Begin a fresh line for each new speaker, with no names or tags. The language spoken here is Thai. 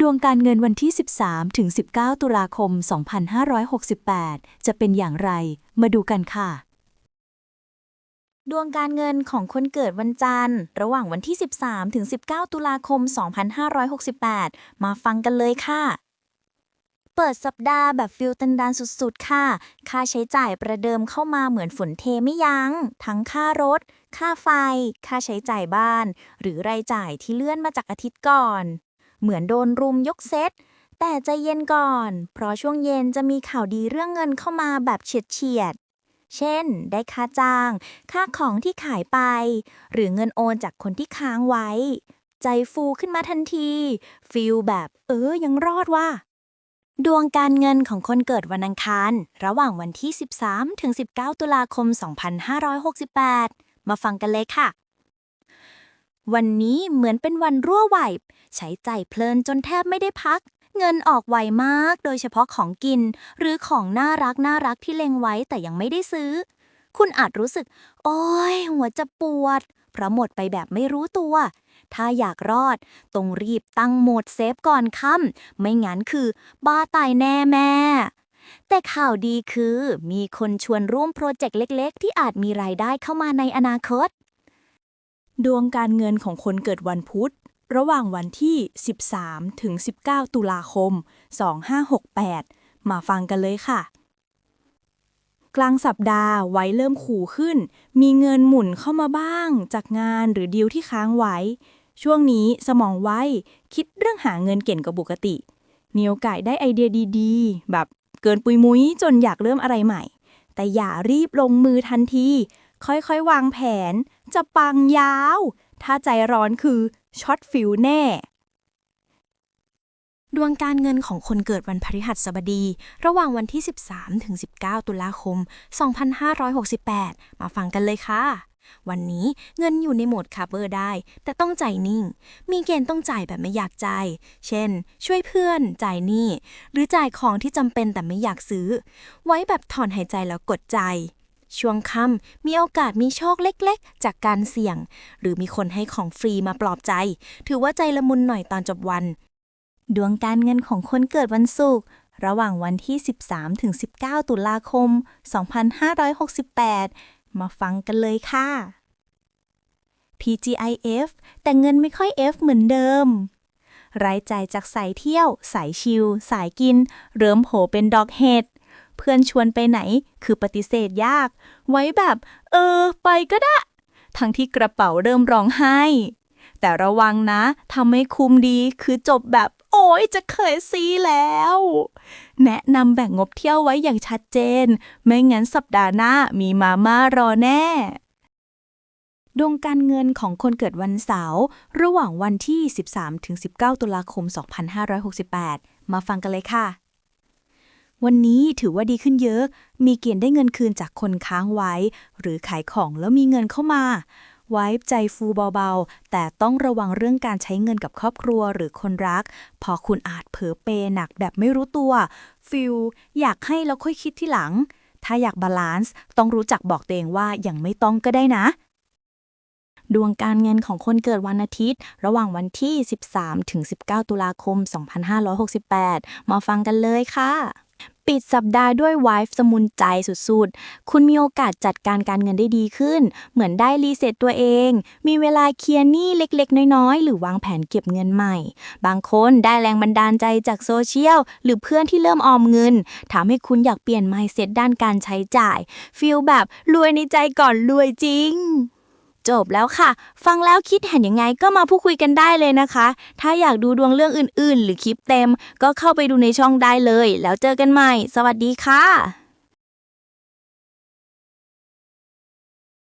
ดวงการเงินวันที่ 13 ถึง 19 ตุลาคม 2568 จะเป็นอย่างไร มาดูกันค่ะ
ดวงการเงินของคนเกิดวันจันทร์ ระหว่างวันที่ 13 ถึง 19 ตุลาคม 2568 มาฟังกันเลยค่ะ เปิดสัปดาห์แบบฟิลตันดานสุดๆ ค่ะ ค่าใช้จ่ายประเดิมเข้ามาเหมือนฝนเทไม่ยัง้ง ทั้งค่ารถ ค่าไฟ ค่าใช้จ่ายบ้าน หรือรายจ่ายที่เลื่อนมาจากอาทิตย์ก่อน เหมือนโดนรุมยกเซต แต่ใจเย็นก่อน เพราะช่วงเย็นจะมีข่าวดีเรื่องเงินเข้ามาแบบเฉียดเฉียดเช่น ได้ค่าจ้าง ค่าของที่ขายไป หรือเงินโอนจากคนที่ค้างไว้ ใจฟูขึ้นมาทันที ฟิลแบบ เออ ยังรอดว่ะดวงการเงินของคนเกิดวันอังคาร ระหว่างวันที่ 13 ถึง 19 ตุลาคม 2568 มาฟังกันเลยค่ะ วันนี้เหมือนเป็นวันรั่วไหวใช้ใจเพลินจนแทบไม่ได้พัก เงินออกไวมาก โดยเฉพาะของกิน หรือของน่ารักน่ารักที่เล็งไว้แต่ยังไม่ได้ซื้อ คุณอาจรู้สึก โอ้ยหัวจะปวด เพราะหมดไปแบบไม่รู้ตัว ถ้าอยากรอด ต้องรีบตั้งโหมดเซฟก่อนค่ำไม่งั้นคือ บ้าตายแน่แม่แต่ข่าวดีคือมีคนชวนร่วมโปรเจกต์เล็ก ๆ ที่อาจมีรายได้เข้ามาในอนาคต
ดวงการเงินของคนเกิดวันพุธ ระหว่างวันที่ 13 ถึง 19 ตุลาคม 2568 มาฟังกันเลยค่ะ กลางสัปดาห์ไว้เริ่มขู่ขึ้น มีเงินหมุนเข้ามาบ้าง จากงานหรือดีลที่ค้างไว้ ช่วงนี้สมองไวคิดเรื่องหาเงินเก่งกว่าปกติมีโอกาสได้ไอเดียดีๆ แบบเกินปุยมุ้ยจนอยากเริ่มอะไรใหม่ แต่อย่ารีบลงมือทันที ค่อยๆ วางแผน จะปังยาว ถ้าใจร้อนคือช็อตฟิลแน่
ดวงการเงินของคนเกิดวันพฤหัสบดี ระหว่างวันที่ 13 ถึง 19 ตุลาคม 2568 มาฟังกันเลยค่ะวันนี้เงินอยู่ในโหมดคาเบอร์ได้ แต่ต้องใจนิ่ง มีเกณฑ์ต้องจ่ายแบบไม่อยากจ่าย เช่น ช่วยเพื่อนจ่ายหนี้ หรือจ่ายของที่จำเป็นแต่ไม่อยากซื้อ ไว้แบบถอนหายใจแล้วกดใจ ช่วงค่ำมีโอกาสมีโชคเล็กๆ จากการเสี่ยง หรือมีคนให้ของฟรีมาปลอบใจ ถือว่าใจละมุนหน่อยตอนจบวัน
ดวงการเงินของคนเกิดวันศุกร์ระหว่างวันที่ 13ถึง19 ตุลาคม 2568 มาฟังกันเลยค่ะ PGIF แต่เงินไม่ค่อย F เหมือนเดิม รายจ่ายจากสายเที่ยว สายชิล สายกิน เริ่มโผเป็นดอกเห็ด เพื่อนชวนไปไหน คือปฏิเสธยาก ไว้แบบ เออ ไปก็ได้ ทั้งที่กระเป๋าเริ่มร้องไห้ แต่ระวังนะทำไม่คุ้มดีคือจบแบบ โอ้ยจะเคยซีแล้ว แนะนำแบ่งงบเที่ยวไว้อย่างชัดเจน ไม่งั้นสัปดาห์หน้ามีมาม่ารอแน่ดวงการเงินของคนเกิดวันเสาร์ระหว่างวันที่ 13-19 ตุลาคม 2568 มาฟังกันเลยค่ะ วันนี้ถือว่าดีขึ้นเยอะ มีเกณฑ์ได้เงินคืนจากคนค้างไว้ หรือขายของแล้วมีเงินเข้ามาไว้ใจฟูเบาๆ แต่ต้องระวังเรื่องการใช้เงินกับครอบครัวหรือคนรักเพอคุณอาจเผลอเปหนักแบบไม่รู้ตัว ฟิลอยากให้แล้วค่อยคิดที่หลัง ถ้าอยากบาลานซ์ต้องรู้จักบอกตัวเองว่ายังไม่ต้องก็ได้นะ ดวงการเงินของคนเกิดวันอาทิตย์ ระหว่างวันที่ 13 ถึง 19 ตุลาคม 2568 มาฟังกันเลยค่ะ ปิดสัปดาห์ด้วยวายสมุนใจสุดๆ คุณมีโอกาสจัดการการเงินได้ดีขึ้น เหมือนได้รีเซ็ตตัวเอง มีเวลาเคลียร์หนี้เล็กๆ น้อยๆ หรือวางแผนเก็บเงินใหม่ บางคนได้แรงบันดาลใจจากโซเชียล หรือเพื่อนที่เริ่มออมเงินทำให้คุณอยากเปลี่ยน mindset ด้านการใช้จ่าย ฟีลแบบรวยในใจก่อนรวยจริง จบแล้วค่ะ ฟังแล้วคิดเห็นยังไงก็มาพูดคุยกันได้เลยนะคะ ถ้าอยากดูดวงเรื่องอื่น ๆ หรือคลิปเต็ม ก็เข้าไปดูในช่องได้เลย แล้วเจอกันใหม่ สวัสดีค่ะ